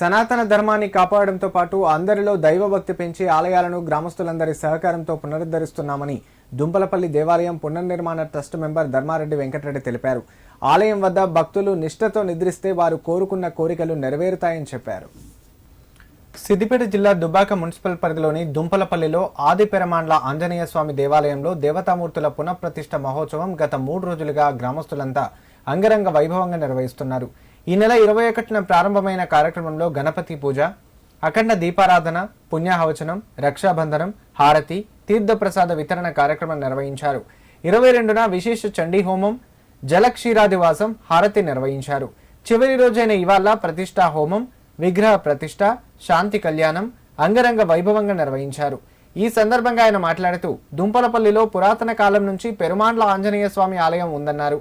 సనాతన ధర్మాన్ని కాపాడడంతో పాటు అందరిలో దైవభక్తి పెంచి ఆలయాలను గ్రామస్తులందరి సహకారంతో పునరుద్ధరిస్తున్నామని దుంపలపల్లి దేవాలయం పునర్నిర్మాణ ట్రస్ట్ మెంబర్ ధర్మారెడ్డి వెంకటరెడ్డి తెలిపారు. ఆలయం వద్ద భక్తులు నిష్ఠతో నిద్రిస్తే వారు కోరుకున్న కోరికలు నెరవేరుతాయని చెప్పారు. సిద్దిపేట జిల్లా దుబ్బాక మున్సిపల్ పరిధిలోని దుంపలపల్లిలో ఆది పెరమాండ్ల ఆంజనేయ స్వామి దేవాలయంలో దేవతామూర్తుల పునఃప్రతిష్ఠ మహోత్సవం గత మూడు రోజులుగా గ్రామస్తులంతా అంగరంగ వైభవంగా నిర్వహిస్తున్నారు. ఈ నెల ఇరవై ఒకటిన ప్రారంభమైన కార్యక్రమంలో గణపతి పూజ అఖండ దీపారాధన పుణ్యాహవచనం రక్షాబంధనం హారతి తీర్థప్రసాద వితరణ కార్యక్రమం నిర్వహించారు. ఇరవై రెండున విశేష చండీ హోమం జలక్షీరాదివాసం హారతి నిర్వహించారు. చివరి రోజైన ఇవాళ ప్రతిష్టా హోమం విగ్రహ ప్రతిష్ట శాంతి కళ్యాణం అంగరంగ వైభవంగా నిర్వహించారు. ఈ సందర్భంగా ఆయన మాట్లాడుతూ దుంపలపల్లిలో పురాతన కాలం నుంచి పెరుమాండ్ల ఆంజనేయ స్వామి ఆలయం ఉందన్నారు.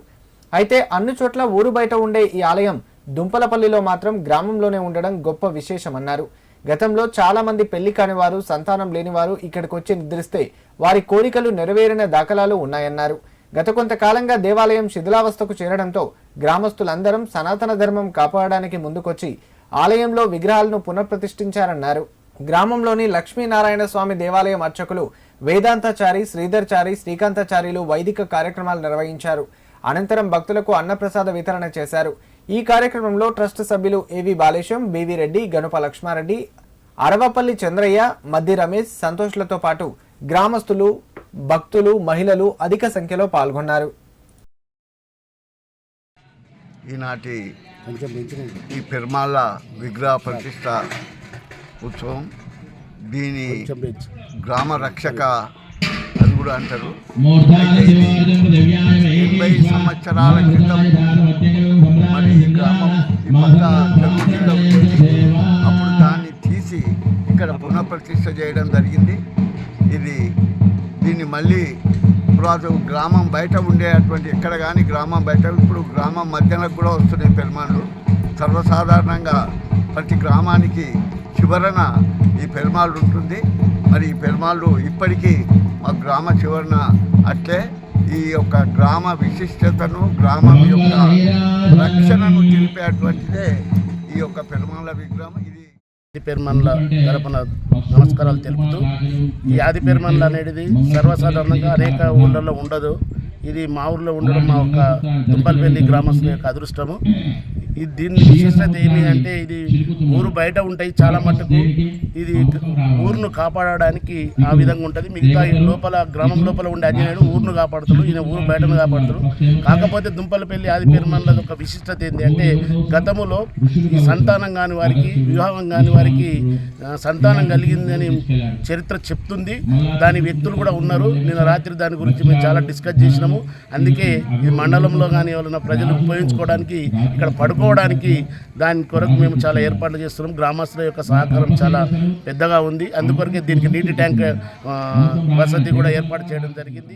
అయితే అన్ని చోట్ల ఊరు బయట ఉండే ఈ ఆలయం దుంపలపల్లిలో మాత్రం గ్రామంలోనే ఉండడం గొప్ప విశేషమన్నారు. గతంలో చాలా మంది పెళ్ళి కానివారు సంతానం లేనివారు ఇక్కడికి వచ్చి నిద్రిస్తే వారి కోరికలు నెరవేరిన దాఖలాలు ఉన్నాయన్నారు. గత కొంతకాలంగా దేవాలయం శిథిలావస్థకు చేరడంతో గ్రామస్తులందరం సనాతన ధర్మం కాపాడడానికి ముందుకొచ్చి ఆలయంలో విగ్రహాలను పునఃప్రతిష్ఠించారన్నారు. గ్రామంలోని లక్ష్మీనారాయణ స్వామి దేవాలయం అర్చకులు వేదాంతాచారి శ్రీధర్చారి శ్రీకాంతాచార్యులు వైదిక కార్యక్రమాలు నిర్వహించారు. అనంతరం భక్తులకు అన్నప్రసాద వితరణ చేశారు. ఈ కార్యక్రమంలో ట్రస్ట్ సభ్యులు A V Balesham B V Reddy Ganapa Lakshmareddy Aravapalli Chandraiah Maddi Ramesh సంతోష్లతో పాటు గ్రామస్తులు భక్తులు మహిళలు అధిక సంఖ్యలో పాల్గొన్నారు. ఈనాటి ఈ పెరుమాళ్ళ విగ్రహ ప్రతిష్ట ఉత్సవం దీని గ్రామ రక్షక అని కూడా అంటారు. అయితే ఇది సంవత్సరాల క్రితం మరి ఈ గ్రామం ఈ పక్క అప్పుడు దాన్ని తీసి ఇక్కడ పునఃప్రతిష్ఠ చేయడం జరిగింది. ఇది దీన్ని మళ్ళీ ఇప్పుడు గ్రామం బయట ఉండేటువంటి ఎక్కడ కానీ గ్రామం బయట ఇప్పుడు గ్రామం మధ్యలో కూడా వస్తున్నాయి పెరుమాళ్ళు. సర్వసాధారణంగా ప్రతి గ్రామానికి చివరన ఈ పెరుమాళ్ళు ఉంటుంది. మరి ఈ పెరుమాళ్ళు ఇప్పటికీ మా గ్రామ చివరన అట్లే ఈ యొక్క గ్రామ విశిష్టతను గ్రామం యొక్క రక్షణను తెలిపేటువంటిదే ఈ యొక్క పెరుమల విగ్రహం. ఇది ఆది పెరుమన్ల తరపున నమస్కారాలు తెలుపుతూ ఈ ఆది అనేది సర్వసాధారణంగా అనేక ఊళ్ళల్లో ఉండదు. ఇది మా ఊర్లో ఉండడం మా ఒక దుంపల్పల్లి గ్రామస్తుల యొక్క అదృష్టము. ఇది దీని విశిష్టత ఏమి అంటే ఇది ఊరు బయట ఉంటాయి చాలా మట్టుకు ఇది ఊరును కాపాడడానికి ఆ విధంగా ఉంటుంది. మిగతా లోపల గ్రామం లోపల ఉండే ఆంజనేయుడు ఊరును కాపాడుతాడు ఈయన ఊరు బయటను కాపాడుతాడు కాకపోతే దుంపలపల్లి ఆది పెరుమన్ల ఒక విశిష్టత ఏంటి అంటే గతములో ఈ సంతానం కాని వారికి వివాహం కాని వారికి సంతానం కలిగిందని చరిత్ర చెప్తుంది. దాని వ్యక్తులు కూడా ఉన్నారు. నిన్న రాత్రి దాని గురించి మేము చాలా డిస్కస్ చేసినాం. చేసినాము అందుకే ఈ మండలంలో కానీ ఎవరైనా ప్రజలు ఉపయోగించుకోవడానికి ఇక్కడ పడుకోవడానికి దాని కొరకు మేము చాలా ఏర్పాట్లు చేస్తున్నాం. గ్రామస్తుల యొక్క సహకారం చాలా పెద్దగా ఉంది. అందుకొరకే దీనికి నీటి ట్యాంక్ వసతి కూడా ఏర్పాటు చేయడం జరిగింది.